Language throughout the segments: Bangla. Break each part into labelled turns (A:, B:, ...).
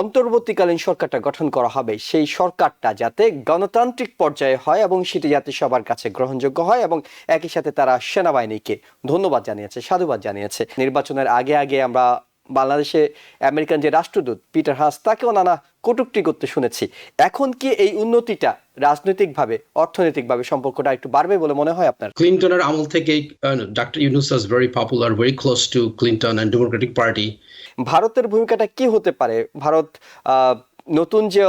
A: অন্তর্বর্তীকালীন সরকারটা গঠন করা হবে, সেই সরকারটা যাতে গণতান্ত্রিক পর্যায়ে হয় এবং সেটি যাতে সবার কাছে গ্রহণযোগ্য হয় এবং একই সাথে তারা সেনাবাহিনীকে ধন্যবাদ জানিয়েছে, সাধুবাদ জানিয়েছে। নির্বাচনের আগে আগে আমরা বাংলাদেশে আমেরিকান যে রাষ্ট্রদূত পিটার হাস, তাকেও নানা কটুক্তি করতে শুনেছি। এখন কি এই উন্নতিটা রাজনৈতিকভাবে অর্থনৈতিকভাবে সম্পর্কটা একটু বাড়বে বলে মনে হয় আপনার?
B: ক্লিন্টনের আমল থেকেই doctor Yunus was very popular very close to Clinton and Democratic party
A: ভারতের ভূমিকাটা কি হতে পারে? ভারত নতুন যে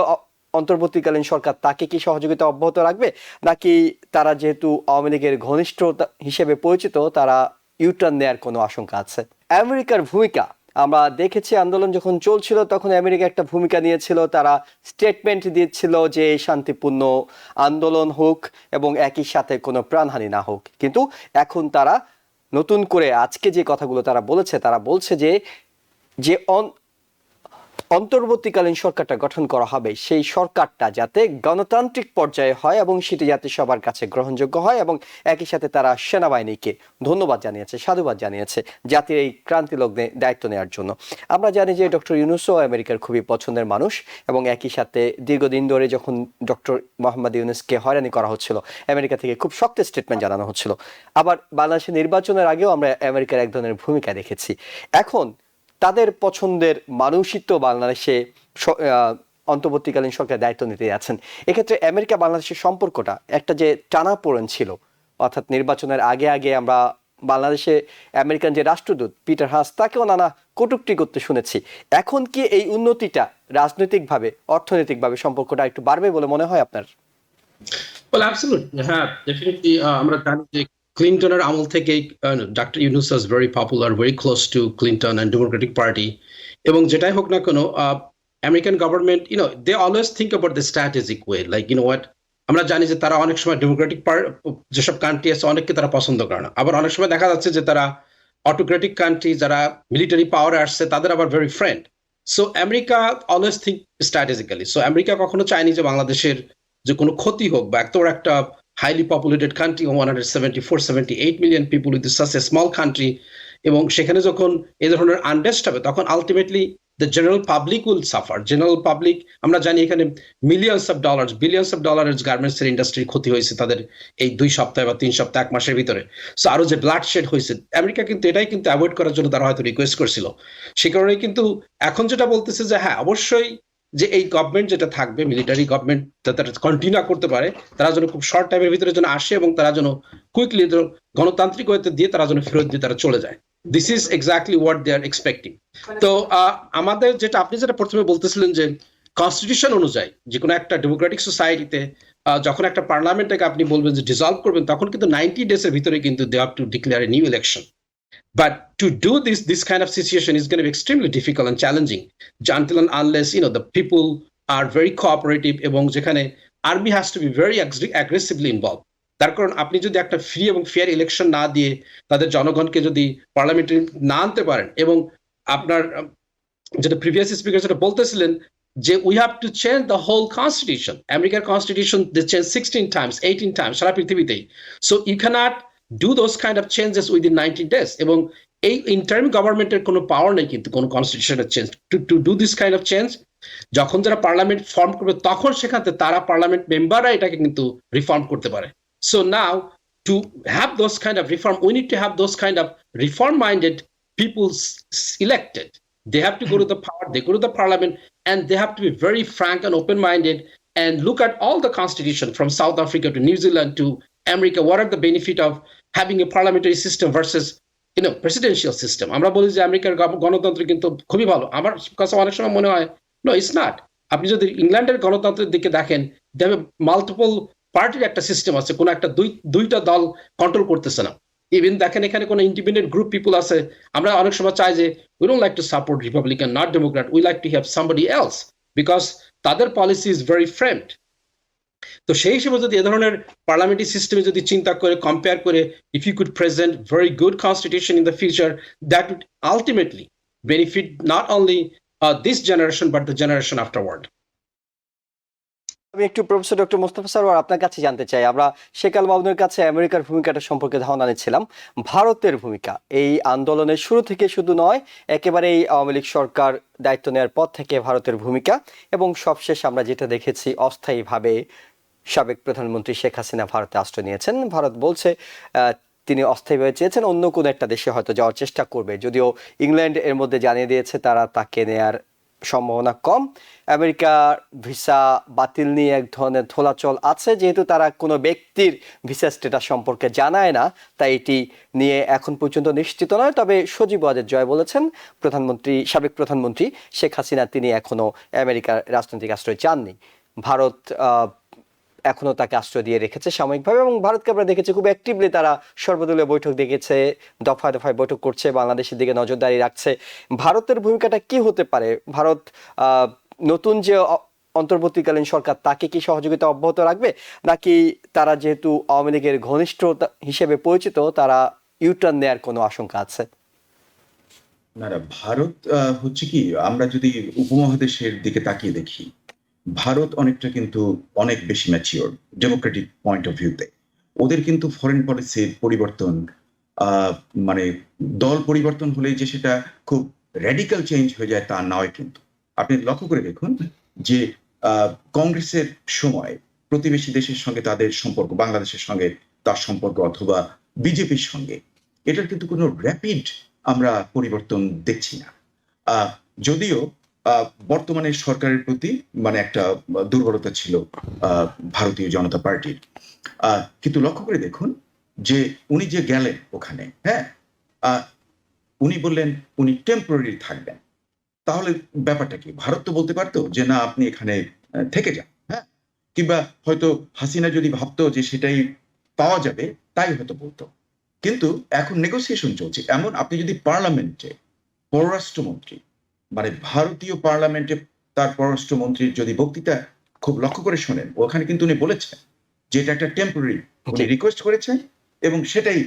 A: অন্তর্বর্তীকালীন সরকার তাকে কি সহযোগিতা অব্যাহত রাখবে? নাকি তারা যেহেতু আওয়ামী লীগের ঘনিষ্ঠ হিসেবে পরিচিত তারা ইউটার্ন নেয়ার কোনো আশঙ্কা আছে? আমেরিকার ভূমিকা আমরা দেখেছি আন্দোলন যখন চলছিল, তখন আমেরিকা একটা ভূমিকা নিয়েছিল। তারা স্টেটমেন্ট দিয়েছিল যে শান্তিপূর্ণ আন্দোলন হোক এবং একই সাথে কোনো প্রাণহানি না হোক। কিন্তু এখন তারা নতুন করে আজকে যে কথাগুলো তারা বলেছে, তারা বলছে যে যে অন্তর্বর্তীকালীন সরকারটা গঠন করা হবে, সেই সরকারটা যাতে গণতান্ত্রিক পর্যায়ে হয় এবং সেটি যাতে সবার কাছে গ্রহণযোগ্য হয় এবং একই সাথে তারা সেনাবাহিনীকে ধন্যবাদ জানিয়েছে, সাধুবাদ জানিয়েছে জাতির এই ক্রান্তি লগ্নে দায়িত্ব নেওয়ার জন্য। আমরা জানি যে ডক্টর ইউনুসও আমেরিকার খুবই পছন্দের মানুষ এবং একই সাথে দীর্ঘদিন ধরে যখন ডক্টর মোহাম্মদ ইউনুসকে হয়রানি করা হচ্ছিল, আমেরিকা থেকে খুব শক্ত স্টেটমেন্ট জানানো হচ্ছিল। আবার বাংলাদেশের নির্বাচনের আগেও আমরা আমেরিকার এক ধরনের ভূমিকা দেখেছি। এখন তাদের পছন্দের মানুষই তো বাংলাদেশে অন্তর্বর্তীকালীন সরকার দায়িত্ব নিতে যাচ্ছেন। এক্ষেত্রে আমেরিকা বাংলাদেশের সম্পর্কটা একটা যে টানা টানাপোড়েন ছিল, অর্থাৎ নির্বাচনের আগে আগে আমরা বাংলাদেশে আমেরিকান যে রাষ্ট্রদূত পিটার হাস, তাকেও নানা কটূক্তি করতে শুনেছি। এখন কি এই উন্নতিটা রাজনৈতিকভাবে, অর্থনৈতিকভাবে সম্পর্কটা একটু বাড়বে বলে মনে হয় আপনার?
B: হ্যাঁ আমরা জানি যে ক্লিন্টনের আমল থেকেই doctor Yunus was very popular very close to Clinton and Democratic party এবং যেটাই হোক না কোনো American government you know they always think about the strategic way like you know what আমরা জানি যে তারা অনেক সময় ডেমোক্রেটিক যেসব কান্ট্রি আছে, অনেককে তারা পছন্দ করে না। আবার অনেক সময় দেখা যাচ্ছে যে তারা অটোক্রেটিক কান্ট্রি যারা মিলিটারি পাওয়ারে আসছে, তাদের আবার very friend so America always think strategically so America কখনো চায়নি যে বাংলাদেশের যে কোনো ক্ষতি হোক বা এত একটা highly populated country one hundred seventy four seventy eight million people with such a small country এবং সেখানে যখন এই ধরনের আনরেস্ট হবে, তখন ultimately the general public will suffer general public আমরা জানি এখানে millions of dollars billions of ডলারের গার্মেন্টস এর ইন্ডাস্ট্রি ক্ষতি হয়েছে তাদের এই দুই সপ্তাহে বা তিন সপ্তাহ, এক মাসের ভিতরে। সো আরও যে ব্লাড শেড হয়েছে, আমেরিকা কিন্তু এটাই কিন্তু অ্যাভয়েড করার জন্য তারা হয়তো রিকোয়েস্ট করছিল। সে কারণে কিন্তু এখন যেটা বলতেছে যে হ্যাঁ অবশ্যই যে এই গভর্নমেন্ট যেটা থাকবে মিলিটারি গভর্নমেন্ট তারা কন্টিনিউ করতে পারে তারা যেন খুব শর্ট টাইমের ভিতরে যেন আসে এবং তারা যেন কুইকলি গণতান্ত্রিক ওয়েতে দিয়ে তারা যেন ফেরত দিয়ে তারা চলে যায়। This is exactly what they are expecting তো আমাদের যেটা আপনি যেটা প্রথমে বলতেছিলেন যে কনস্টিটিউশন অনুযায়ী যে কোনো একটা ডেমোক্রেটিক সোসাইটিতে যখন একটা পার্লামেন্টটাকে আপনি বলবেন যে ডিজলভ করবেন তখন কিন্তু নাইনটি ডেজ এর ভিতরে কিন্তু they have to declare a new election But to do this, this kind of situation is going to be extremely difficult and challenging. Until and unless you know the people are very cooperative এবং যেখানে army has to be very aggressively involve তার কারণ আপনি যদি একটা ফ্রি এবং ফেয়ার ইলেকশন না দিয়ে তাদের জনগণকে যদি পার্লামেন্টে না আনতে পারেন এবং আপনার আহ, যেটা প্রিভিয়াস স্পিকার যেটা বলতেছিলেন যে we have to change the whole constitution আমেরিকার constitution they change sixteen times eighteen times সারা পৃথিবীতেই। So you can't do those kind of changes within nineteen days এবং এই ইন্টারিম গভর্নমেন্টের কোনো পাওয়ার নেই কিন্তু কোনো কনস্টিটিউশনের change to to do this kind of change যখন যারা পার্লামেন্ট ফর্ম করবে তখন সেখানে তারা পার্লামেন্ট মেম্বাররা এটাকে কিন্তু রিফর্ম করতে পারে so now to have those kind of reform we need to have those kind of reform minded people elected they have to go to the power they go to the parliament and they have to be very frank and open minded and look at all the constitution from south africa to new zealand to america what are the benefit of having a parliamentary system versus, you know, presidential system. আমরা বলি যে আমেরিকার গণ- গণতন্ত্র কিন্তু খুবই ভালো। আমার কাছে অনেক সময় মনে হয় নো ইটস নট আপনি যদি ইংল্যান্ডের গণতন্ত্রের দিকে দেখেন দেখবে মাল্টিপল পার্টির একটা সিস্টেম আছে, কোনো একটা দুই দুইটা দল কন্ট্রোল করতেছে না। ইভেন দেখেন এখানে কোনো ইন্ডিপেন্ডেন্ট গ্রুপ পিপুল আছে। আমরা অনেক সময় চাই যে we don't like to support Republican not Democrat we like to have somebody else because তাদের পলিসি ইজ ভেরি ফ্রেমড তো সেই হিসেবে যদি এ ধরনের পার্লামেন্টারি সিস্টেমে যদি চিন্তা করে কম্পেয়ার করে if you could present very good constitution in the future that would ultimately benefit not only this generation but the generation afterward
A: আমি একটু প্রফেসর ডক্টর মোস্তফা সরোয়ার আপনার কাছে জানতে চাই। আমরা শেকাল মামুনের কাছে আমেরিকার ভূমিকাটা সম্পর্কে ধারণা নিচ্ছিলাম। ভারতের ভূমিকা, এই আন্দোলনের শুরু থেকে শুধু নয় একেবারে এই আওয়ামী লীগ সরকার দায়িত্ব নেওয়ার পর থেকে ভারতের ভূমিকা, এবং সবশেষ আমরা যেটা দেখেছি অস্থায়ীভাবে সাবেক প্রধানমন্ত্রী শেখ হাসিনা ভারতে আশ্রয় নিয়েছেন। ভারত বলছে তিনি অস্থায়ীভাবে চেয়েছেন, অন্য কোনো একটা দেশে হয়তো যাওয়ার চেষ্টা করবে। যদিও ইংল্যান্ড এর মধ্যে জানিয়ে দিয়েছে, তারা তাকে নেয়ার সম্ভাবনা কম। আমেরিকার ভিসা বাতিল নিয়ে এক ধরনের ধোলাচল আছে, যেহেতু তারা কোনো ব্যক্তির ভিসা স্টেটাস সম্পর্কে জানায় না, তাই এটি নিয়ে এখন পর্যন্ত নিশ্চিত নয়। তবে সজীব ওয়াজেদ জয় বলেছেন, প্রধানমন্ত্রী, সাবেক প্রধানমন্ত্রী শেখ হাসিনা তিনি এখনও আমেরিকার রাজনৈতিক আশ্রয় চাননি। ভারত এখনও তাকে আশ্রয় দিয়ে রেখেছে সাময়িকভাবে এবং ভারতকে আমরা দেখেছি খুব অ্যাক্টিভলি তারা সর্বদলীয় বৈঠক দেখেছে, দফায় দফায় বৈঠক করছে, বাংলাদেশের দিকে নজরদারি রাখছে। ভারতের ভূমিকাটা কি হতে পারে? ভারত নতুন যে অন্তর্বর্তীকালীন সরকার, তাকে কি সহযোগিতা অব্যাহত রাখবে? নাকি তারা যেহেতু আওয়ামী লীগের ঘনিষ্ঠ হিসেবে পরিচিত, তারা ইউটার্ন নেয়ার কোনো আশঙ্কা আছে?
C: না ভারত হচ্ছে কি, আমরা যদি উপমহাদেশের দিকে তাকিয়ে দেখি ভারত অনেকটা কিন্তু অনেক বেশি ম্যাচিওর ডেমোক্রেটিক পয়েন্ট অফ ভিউতে ওদের কিন্তু ফরেন পলিসির পরিবর্তন মানে দল পরিবর্তন হলে যে সেটা খুব র্যাডিক্যাল চেঞ্জ হয়ে যায় তা নয় কিন্তু। আপনি লক্ষ্য করে দেখুন যে কংগ্রেসের সময় প্রতিবেশী দেশের সঙ্গে তাদের সম্পর্ক, বাংলাদেশের সঙ্গে তার সম্পর্ক অথবা বিজেপির সঙ্গে, এটার কিন্তু কোনো র্যাপিড আমরা পরিবর্তন দেখছি না। যদিও বর্তমানে সরকারের প্রতি মানে একটা দুর্বলতা ছিল ভারতীয় জনতা পার্টির। কিন্তু লক্ষ্য করে দেখুন যে উনি যে গেলেন ওখানে হ্যাঁ উনি বললেন উনি টেম্পোরারি থাকবেন। তাহলে ব্যাপারটা কি? ভারত তো বলতে পারতো যে না, আপনি এখানে থেকে যান হ্যাঁ। কিংবা হয়তো হাসিনা যদি ভাবতো যে সেটাই পাওয়া যাবে, তাই হয়তো বলতো। কিন্তু এখন নেগোসিয়েশন চলছে। এমন, আপনি যদি পার্লামেন্টে, পররাষ্ট্রমন্ত্রী মানে ভারতীয় পার্লামেন্টে তার পররাষ্ট্রমন্ত্রীর যদি বক্তৃতা খুব লক্ষ্য করে শোনেন ওখানে কিন্তু উনি বলেছেন যে এটা একটা টেম্পোরারি উনি রিকোয়েস্ট করেছেন এবং সেটাই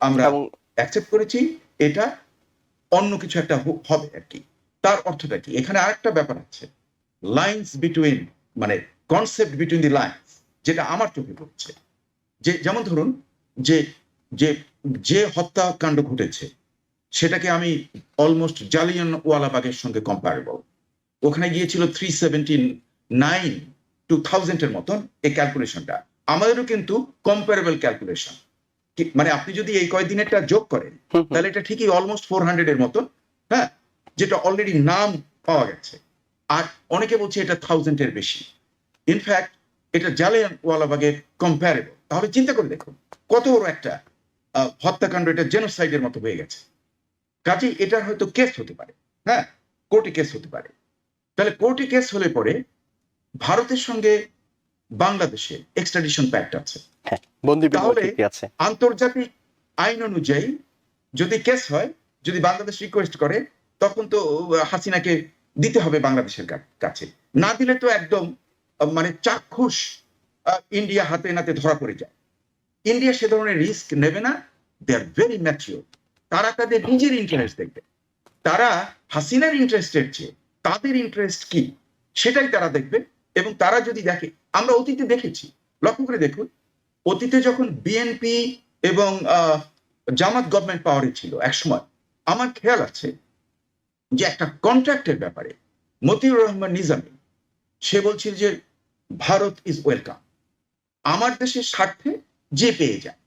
C: আমরা অ্যাকসেপ্ট করেছি এটা অন্য কিছু একটা হবে আর কি। তার অর্থটা কি? এখানে আরেকটা ব্যাপার আছে। লাইন্স বিটুইন মানে কনসেপ্ট বিটুইন দি লাইন্স যেটা আমার চোখে পড়ছে। যে যেমন ধরুন যে যে যে হত্যাকাণ্ড ঘটেছে সেটাকে আমি অলমোস্ট জালিয়ান ওয়ালাবাগের সঙ্গে কম্পারেবল ওখানে গিয়েছিল থ্রি সেভেন্টি নাইন টু থাউজেন্ডের মতন এই ক্যালকুলেশনটা আমাদেরও কিন্তু কম্পারেবল ক্যালকুলেশন মানে আপনি যদি এই কয়েকদিনেরটা যোগ করেন। তাহলে এটা ঠিকই অলমোস্ট ফোর হান্ড্রেড এর মতন হ্যাঁ? যেটা অলরেডি নাম পাওয়া গেছে। আর অনেকে বলছে এটা থাউজেন্ডের বেশি। ইনফ্যাক্ট এটা জালিয়ান ওয়ালাবাগের কম্পারেবল তাহলে চিন্তা করে দেখুন কত বড় একটা হত্যাকাণ্ড এটা জেনোসাইডের মতো হয়ে গেছে। কাজে এটার হয়তো কেস হতে পারে হ্যাঁ? কোর্টে কেস হতে পারে। তাহলে কোর্টে কেস হলে পরে ভারতের সঙ্গে বাংলাদেশের এক্সট্রাডিশন প্যাক্ট আছে।
A: হ্যাঁ
C: তাহলে- আন্তর্জাতিক আইন অনুযায়ী যদি কেস হয় যদি বাংলাদেশ রিকোয়েস্ট করে তখন তো হাসিনাকে দিতে হবে বাংলাদেশের কাছে। না দিলে তো একদম মানে চাক্ষুষ ইন্ডিয়া হাতে নাতে ধরা পড়ে যায়। ইন্ডিয়া সে ধরনের রিস্ক নেবে না দে আর ভেরি ম্যাচিওর তারা তাদের নিজের ইন্টারেস্ট দেখবে। তারা হাসিনার ইন্টারেস্টের চেয়ে তাদের ইন্টারেস্ট কি, সেটাই তারা দেখবে এবং তারা যদি দেখে, আমরা অতীতে দেখেছি, লক্ষ্য করে দেখুন, অতীতে যখন বিএনপি এবং জামাত গভর্নমেন্ট পাওয়ারে ছিল একসময়, আমার খেয়াল আছে যে একটা কন্ট্রাক্টের ব্যাপারে মতিউর রহমান নিজামী, সে বলছিল যে ভারত ইজ ওয়েলকাম আমার দেশের স্বার্থে যে পেয়ে যায়।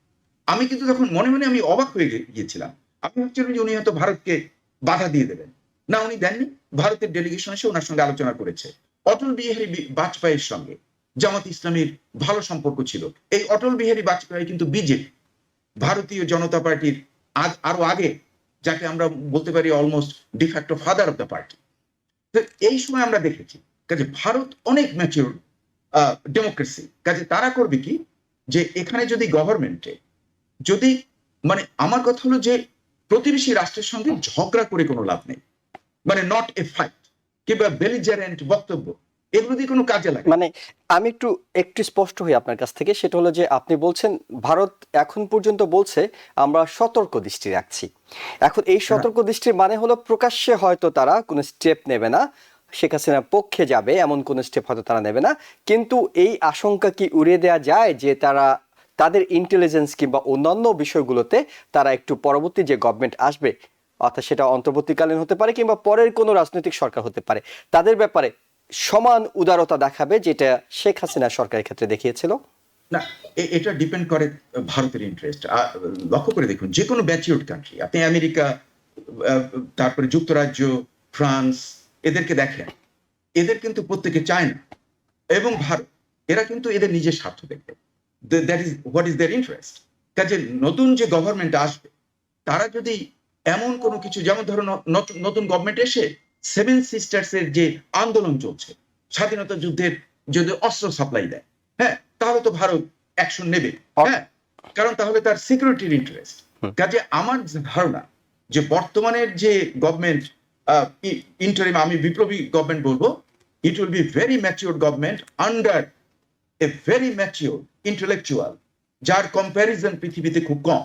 C: আমি কিন্তু তখন মনে মনে আমি অবাক হয়ে গিয়েছিলাম ভাবছিলাম যে উনি হয়তো ভারতকে বাধা দিয়ে দেবেন। না, উনি দেননি। ভারতের ডেলিগেশন এসে ওনার সঙ্গে আলোচনা করেছে। অটল বিহারী বাজপেয়ীর সঙ্গে জামাত ইসলামের ভালো সম্পর্ক ছিল। এই অটল বিহারী বাজপেয়ী কিন্তু বিজেপি। ভারতীয় জনতা পার্টির আগ- আরও আগে যাকে আমরা বলতে পারি almost de facto father of the party তো এই সময় আমরা দেখেছি, কাজে ভারত অনেক ম্যাচিউর ডেমোক্রেসি কাজে তারা করবে কি? যে এখানে যদি গভর্নমেন্টে যদি মানে আমার কথা হলো যে প্রতিবেশী রাষ্ট্রের সঙ্গে ঝগড়া করে কোনো লাভ নেই। মানে নট এ ফাইট কিংবা বেলিজারেন্ট বক্তব্য এগুলো দিয়ে কোনো কাজে লাগে
A: মানে আমি একটু একটু স্পষ্ট হই আপনার কাছ থেকে সেটা হলো যে আপনি বলছেন ভারত এখন পর্যন্ত বলছে আমরা সতর্ক দৃষ্টি রাখছি। এখন এই সতর্ক দৃষ্টির মানে হলো প্রকাশ্যে হয়তো তারা কোনো স্টেপ নেবে না শেখ হাসিনার পক্ষে যাবে এমন কোন স্টেপ হয়তো তারা নেবে না কিন্তু এই আশঙ্কা কি উড়িয়ে দেওয়া যায় যে তারা তাদের ইন্টেলিজেন্স কিংবা অন্যান্য বিষয়গুলোতে তারা একটু পরবর্তী যে গভর্নমেন্ট আসবে, অর্থাৎ সেটা অন্তর্বর্তীকালীন হতে পারে কিংবা পরের কোনো রাজনৈতিক সরকার হতে পারে, তাদের ব্যাপারে সমান উদারতা দেখাবে যেটা শেখ হাসিনা সরকারের ক্ষেত্রে দেখিয়েছিল।
C: না এটা ডিপেন্ড করে ভারতের ইন্টারেস্ট লক্ষ্য করে দেখুন, যে কোনো ম্যাচিউর্ড কান্ট্রি আপনি আমেরিকা তারপরে যুক্তরাজ্য, ফ্রান্স, এদেরকে দেখেন, এদের কিন্তু প্রত্যেকে চায় না এবং ভারত, এরা কিন্তু এদের নিজের স্বার্থ দেখবে। That is what is their interest কাজে নতুন যে গভর্নমেন্ট আসবে তারা যদি এমন কোনো কিছু যেমন ধরো নতুন গভর্নমেন্ট এসে সেভেন সিস্টার্স এর যে আন্দোলন চলছে স্বাধীনতা যুদ্ধের যদি অস্ত্র সাপ্লাই দেয় হ্যাঁ তাহলে তো ভারত অ্যাকশন নেবে হ্যাঁ কারণ তাহলে তার সিকিউরিটির ইন্টারেস্ট কাজে আমার ধারণা যে বর্তমানের যে গভর্নমেন্ট ইন্টারিম আমি বিপ্লবী গভর্নমেন্ট বলব it will be very mature government under a very mature intellectual যার কম্প্যারিজন পৃথিবীতে খুব কম।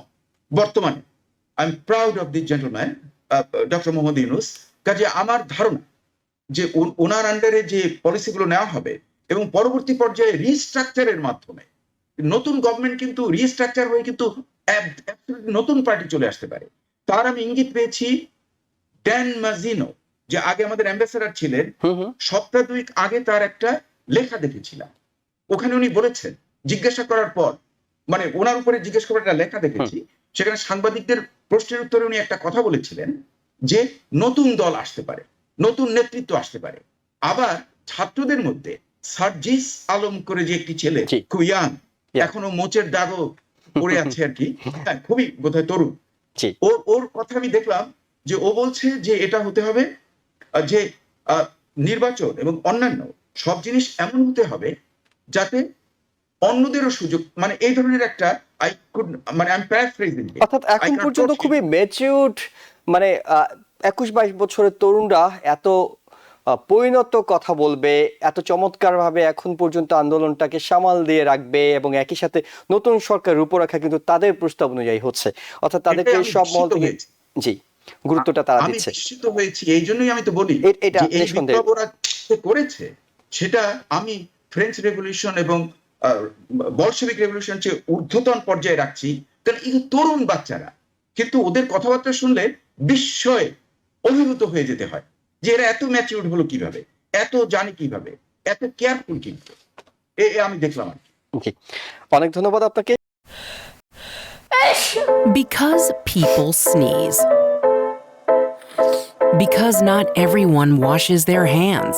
C: বর্তমানে I am proud of the gentleman doctor Mohammad Yunus কাজে আমার ধারণা যে ওনার আন্ডারে যে পলিসিগুলো নেওয়া হবে এবং পরবর্তী পর্যায়ে রিস্ট্রাকচারের মাধ্যমে নতুন গভর্নমেন্ট কিন্তু রিস্ট্রাকচার হয়ে কিন্তু নতুন পার্টি চলে আসতে পারে। তার আমি ইঙ্গিত পেয়েছি ড্যান মাজিনো যে আগে আমাদের অ্যাম্বাসেডার ছিলেন সপ্তাহ দুই আগে তার একটা লেখা দেখেছিলাম। ওখানে উনি বলেছেন জিজ্ঞাসা করার পর মানে ওনার উপরে জিজ্ঞেস করার একটা লেখা দেখেছি সেখানে সাংবাদিকদের প্রশ্নের উত্তরে উনি একটা কথা বলেছিলেন যে নতুন দল আসতে পারে নতুন নেতৃত্ব আসতে পারে। আবার ছাত্রদের মধ্যে সার্জিস আলম করে যে একটি ছেলে। খুব ইয়াং এখনও মোচের দাগও পড়ে আছে আর কি হ্যাঁ, খুবই বোধহয় তরুণ। ওর ওর কথা আমি দেখলাম যে ও বলছে যে এটা হতে হবে যে আহ, নির্বাচন এবং অন্যান্য সব জিনিস এমন হতে হবে যাতে অন্যদেরও সুযোগ মানে এই ধরনের একটা আই কুড মানে আমি প্যারাফ্রেজিং
A: অর্থাৎ এখন পর্যন্ত খুবই ম্যাচিউরড মানে একুশ বাইশ বছরের তরুণরা এত পরিণত কথা বলবে এত চমৎকার ভাবে এখন পর্যন্ত আন্দোলনটাকে সামাল দিয়ে রাখবে এবং একই সাথে নতুন সরকার রূপরেখা কিন্তু তাদের প্রস্তাব অনুযায়ী হচ্ছে। অর্থাৎ তাদেরকে সব মহল থেকে জি গুরুত্বটা তারা দিচ্ছে।
C: হয়েছি এই জন্যই আমি তো বলি
A: এটা
C: করেছে সেটা আমি ফ্রেঞ্চ রেভলিউশন এবং বলশেবিক রেভলিউশন চেয়ে ঊর্ধ্বতন পর্যায়ে রাখছি কারণ এই তরুণ বাচ্চারা কিন্তু ওদের কথাবার্তা শুনলে বিস্ময়ে অভিভূত হয়ে যেতে হয় যে এরা এত ম্যাচিউর্ড হলো কীভাবে এত জানে কীভাবে এত কেয়ারফুল কিন্তু এ এ আমি দেখলাম আর কি।
A: অনেক ধন্যবাদ আপনাকে
D: Because people sneeze. Because not everyone washes their hands.